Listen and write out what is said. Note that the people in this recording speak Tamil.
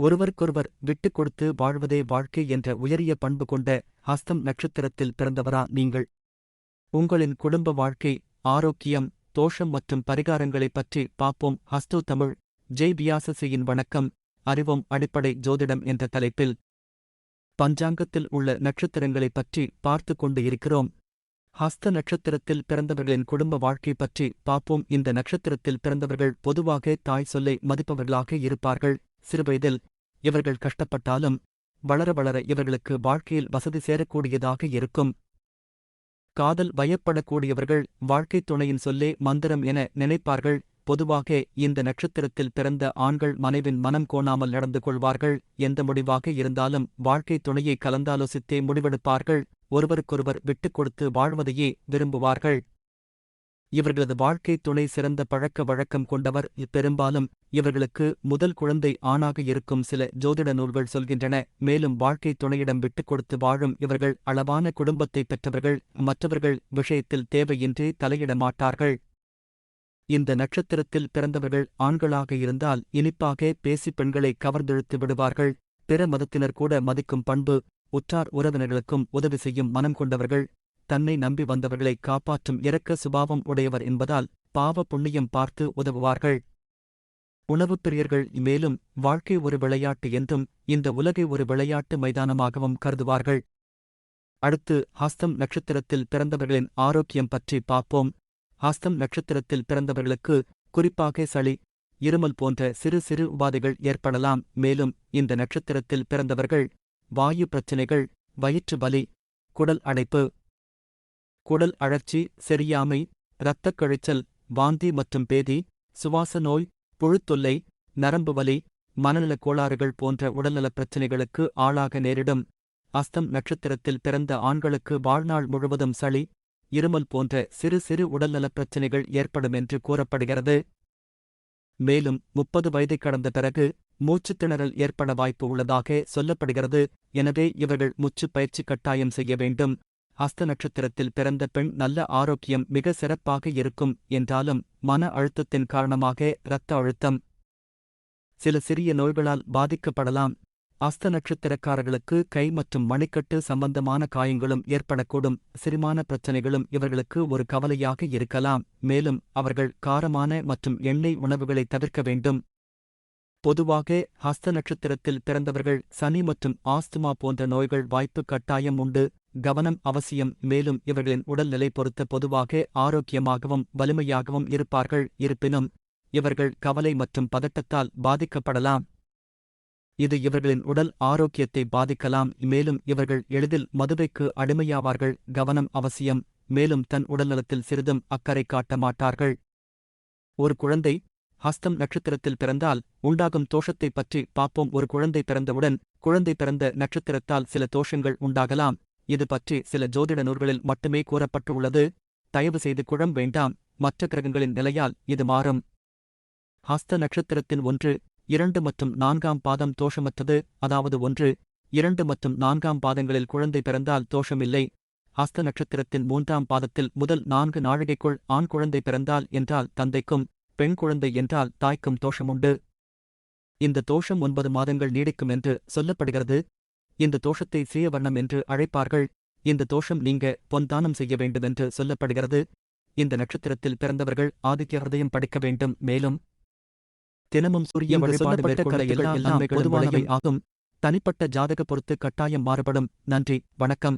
ஒருவருக்கொருவர் விட்டுக் கொடுத்து வாழ்வதே வாழ்க்கை என்ற உயரிய பண்பு கொண்ட ஹஸ்தம் நட்சத்திரத்தில் பிறந்தவரா நீங்கள். உங்களின் குடும்ப வாழ்க்கை ஆரோக்கியம் தோஷம் மற்றும் பரிகாரங்களைப் பற்றி பார்ப்போம். ஹஸ்து தமிழ் ஜெய் வியாசசியின் வணக்கம். அறிவோம் அடிப்படை ஜோதிடம் என்ற தலைப்பில் பஞ்சாங்கத்தில் உள்ள நட்சத்திரங்களைப் பற்றி பார்த்து கொண்டு இருக்கிறோம். ஹஸ்த நட்சத்திரத்தில் பிறந்தவர்களின் குடும்ப வாழ்க்கை பற்றி பார்ப்போம். இந்த நட்சத்திரத்தில் பிறந்தவர்கள் பொதுவாக தாய் சொல்லை மதிப்பவர்களாக இருப்பார்கள். சிறுவயதில் இவர்கள் கஷ்டப்பட்டாலும் வளர வளர இவர்களுக்கு வாழ்க்கையில் வசதி சேரக்கூடியதாக இருக்கும். காதல் பயப்படக்கூடியவர்கள் வாழ்க்கைத் துணையின் சொல்லே மந்திரம் என நினைப்பார்கள். பொதுவாக இந்த நட்சத்திரத்தில் பிறந்த ஆண்கள் மனைவின் மனம் கோணாமல் நடந்து கொள்வார்கள். எந்த முடிவாக இருந்தாலும் வாழ்க்கைத் துணையை கலந்தாலோசித்தே முடிவெடுப்பார்கள். ஒருவருக்கொருவர் விட்டுக் கொடுத்து வாழ்வதையே விரும்புவார்கள். இவர்களது வாழ்க்கை துணை சிறந்த பழக்க வழக்கம் கொண்டவர். பெரும்பாலும் இவர்களுக்கு முதல் குழந்தை ஆணாக இருக்கும் சில ஜோதிட நூல்கள் சொல்கின்றன. மேலும் வாழ்க்கை துணையிடம் விட்டுக் கொடுத்து வாழும் இவர்கள் அளவான குடும்பத்தை பெற்றவர்கள். மற்றவர்கள் விஷயத்தில் தேவையின்றி தலையிட மாட்டார்கள். இந்த நட்சத்திரத்தில் பிறந்தவர்கள் ஆண்களாக இருந்தால் இனிப்பாக பேசி பெண்களை கவர்ந்தெழுத்து விடுவார்கள். பிற மதத்தினர் கூட மதிக்கும் பண்பு உற்றார் உறவினர்களுக்கும் உதவி செய்யும் மனம் கொண்டவர்கள். தன்னை நம்பி வந்தவர்களை காப்பாற்றும் இரக்க சுபாவம் உடையவர் என்பதால் பாவ புண்ணியம் பார்த்து உதவுவார்கள். உணவுப் பிரியர்கள் மேலும் வாழ்க்கை ஒரு விளையாட்டு என்றும் இந்த உலகை ஒரு விளையாட்டு மைதானமாகவும் கருதுவார்கள். அடுத்து ஹஸ்தம் நட்சத்திரத்தில் பிறந்தவர்களின் ஆரோக்கியம் பற்றி பார்ப்போம். ஹஸ்தம் நட்சத்திரத்தில் பிறந்தவர்களுக்கு குறிப்பாக சளி இருமல் போன்ற சிறு சிறு உபாதைகள் ஏற்படலாம். மேலும் இந்த நட்சத்திரத்தில் பிறந்தவர்கள் வாயு பிரச்சினைகள் வயிற்று வலி குடல் அடைப்பு குடல் அழற்சி செரியாமை இரத்தக் கழிச்சல் வாந்தி மற்றும் பேதி சுவாச நோய் புழுத்தொல்லை நரம்பு வலி மனநலக் கோளாறுகள் போன்ற உடல்நலப் பிரச்சினைகளுக்கு ஆளாக நேரிடும். அஸ்தம் நட்சத்திரத்தில் பிறந்த ஆண்களுக்கு வாழ்நாள் முழுவதும் சளி இருமல் போன்ற சிறு சிறு உடல்நலப் பிரச்சினைகள் ஏற்படும் என்று கூறப்படுகிறது. மேலும் முப்பது வயதை கடந்த பிறகு மூச்சுத் திணறல் ஏற்பட வாய்ப்பு உள்ளதாக சொல்லப்படுகிறது. எனவே இவர்கள் முச்சுப் பயிற்சி கட்டாயம் செய்ய வேண்டும். ஹஸ்த நட்சத்திரத்தில் பிறந்த பெண் நல்ல ஆரோக்கியம் மிக சிறப்பாக இருக்கும் என்றாலும் மன அழுத்தத்தின் காரணமாக இரத்த அழுத்தம் சில சிறிய நோய்களால் பாதிக்கப்படலாம். அஸ்த நட்சத்திரக்காரர்களுக்கு கை மற்றும் மணிக்கட்டு சம்பந்தமான காயங்களும் ஏற்படக்கூடும். சிறுமான பிரச்சனைகளும் இவர்களுக்கு ஒரு கவலையாக இருக்கலாம். மேலும் அவர்கள் காரமான மற்றும் எண்ணெய் உணவுகளை தவிர்க்க வேண்டும். பொதுவாக ஹஸ்த நட்சத்திரத்தில் பிறந்தவர்கள் சனி மற்றும் ஆஸ்துமா போன்ற நோய்கள் வாய்ப்பு கட்டாயம் உண்டு. கவனம் அவசியம். மேலும் இவர்களின் உடல்நிலை பொறுத்த பொதுவாக ஆரோக்கியமாகவும் வலிமையாகவும் இருப்பார்கள். இருப்பினும் இவர்கள் கவலை மற்றும் பதட்டத்தால் பாதிக்கப்படலாம். இது இவர்களின் உடல் ஆரோக்கியத்தை பாதிக்கலாம். மேலும் இவர்கள் எளிதில் மதுவைக்கு அடிமையாவார்கள். கவனம் அவசியம். மேலும் தன் உடல்நலத்தில் சிறிதும் அக்கறை காட்ட மாட்டார்கள். ஒரு குழந்தை ஹஸ்தம் நட்சத்திரத்தில் பிறந்தால் உண்டாகும் தோஷத்தைப் பற்றி பார்ப்போம். ஒரு குழந்தை பிறந்தவுடன் குழந்தை பிறந்த நட்சத்திரத்தால் சில தோஷங்கள் உண்டாகலாம். இது பற்றி சில ஜோதிட நூல்களில் மட்டுமே கூறப்பட்டுள்ளது. தயவு செய்து குழம் வேண்டாம். மற்ற கிரகங்களின் நிலையால் இது மாறும். ஹஸ்த நட்சத்திரத்தின் ஒன்று இரண்டு மற்றும் நான்காம் பாதம் தோஷமற்றது. அதாவது ஒன்று இரண்டு மற்றும் நான்காம் பாதங்களில் குழந்தை பிறந்தால் தோஷமில்லை. ஹஸ்த நட்சத்திரத்தின் மூன்றாம் பாதத்தில் முதல் நான்கு நாழிகைக்குள் ஆண் குழந்தை பிறந்தால் என்றால் தந்தைக்கும் பெண் குழந்தை என்றால் தாய்க்கும் தோஷமுண்டு. இந்த தோஷம் ஒன்பது மாதங்கள் நீடிக்கும் என்று சொல்லப்படுகிறது. இந்த தோஷத்தை சீயவர்ணம் என்று அழைப்பார்கள். இந்த தோஷம் நீங்க பொன்தானம் செய்ய வேண்டுமென்று சொல்லப்படுகிறது. இந்த நட்சத்திரத்தில் பிறந்தவர்கள் ஆதித்ய ஹிருதயம் படிக்க வேண்டும். மேலும் தினமும் சூரிய வழிபாடு சொல்லப்பட்ட மேற்கொள்ள கருத்துக்கள் எல்லா எல்லாம் நன்மைகளும் பொதுவானவை. ஆகும். தனிப்பட்ட ஜாதக பொறுத்து கட்டாயம் மாறுபடும். நன்றி வணக்கம்.